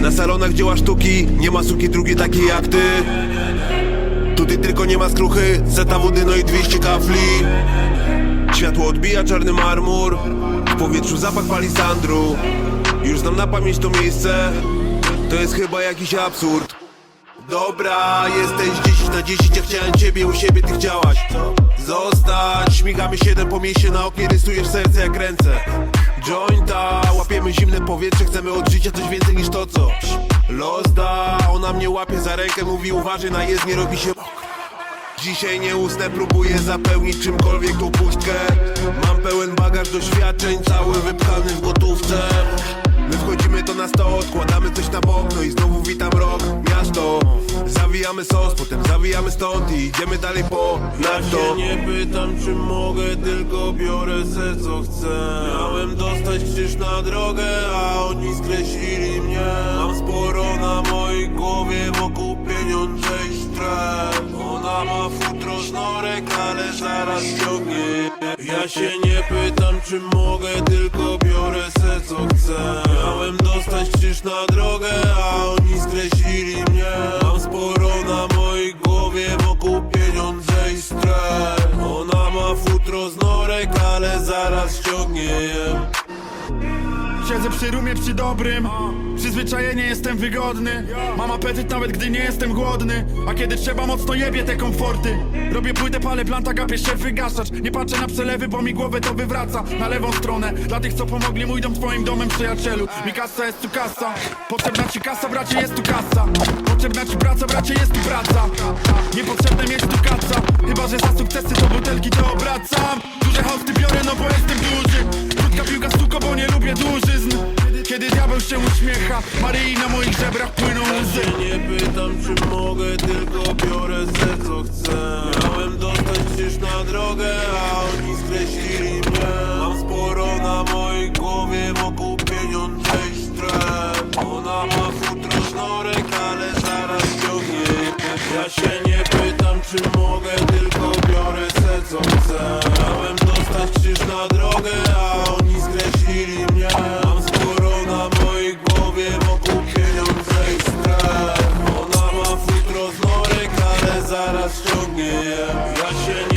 Na salonach dzieła sztuki Nie ma suki drugiej takiej jak ty. Tutaj tylko nie ma skruchy Seta wody no i 200 kafli. Światło odbija czarny marmur W powietrzu zapach palisandru Już znam na pamięć to miejsce To jest chyba jakiś absurd. Dobra, jesteś 10 na 10 Ja chciałem ciebie u siebie, ty chciałaś. Zostać, śmigamy 7 po mieście Na oknie rysujesz serce jak ręce Jointa, łapiemy zimne powietrze Chcemy od życia coś więcej niż to co Los da, ona mnie łapie za rękę Mówi uważaj na jezdnię, robi się Dzisiaj nie usnę, próbuję zapełnić czymkolwiek tą pustkę Mam pełen bagaż doświadczeń, cały wypchany w gotówce. My wchodzimy to na sto, odkładamy coś na bok, no i znowu witam rok, miasto. Zawijamy sos, potem zawijamy stąd i idziemy dalej po narto. Nie pytam czy mogę, tylko biorę se co chcę Dostać krzyż na drogę, a oni skreślili mnie. Mam sporo na mojej głowie, wokół pieniądze i stres Ona ma futro z norek, ale zaraz ciągnie. Ja się nie pytam czy mogę, tylko biorę se co chcę. Miałem dostać krzyż na drogę, a oni skreślili mnie. Mam sporo na mojej głowie, wokół pieniądze i stres Ona ma futro z norek, ale zaraz ściągnie je Siedzę przy rumie przy dobrym. Przyzwyczajenie jestem wygodny. Mam apetyt nawet gdy nie jestem głodny. A kiedy trzeba mocno jebie te komforty. Robię płytę, palę planta, gapię się wygaszacz. Nie patrzę na przelewy, bo mi głowę to wywraca. Na lewą stronę, dla tych co pomogli Mój dom twoim domem przyjacielu. Mi kasa jest tu kasa. Potrzebna ci kasa, bracie jest tu kasa. Potrzebna ci praca, bracie jest tu praca. Niepotrzebne mieć tu kaca. Chyba, że za sukcesy to butelki to obracam. Duże hosty biorę, no bo jestem się uśmiecha. Maryi na moich żebrach płyną łzy. Nie pytam czy mogę, tylko biorę se co chcę. Miałem dostać krzyż na drogę, zaraz ciągnie, ja się nie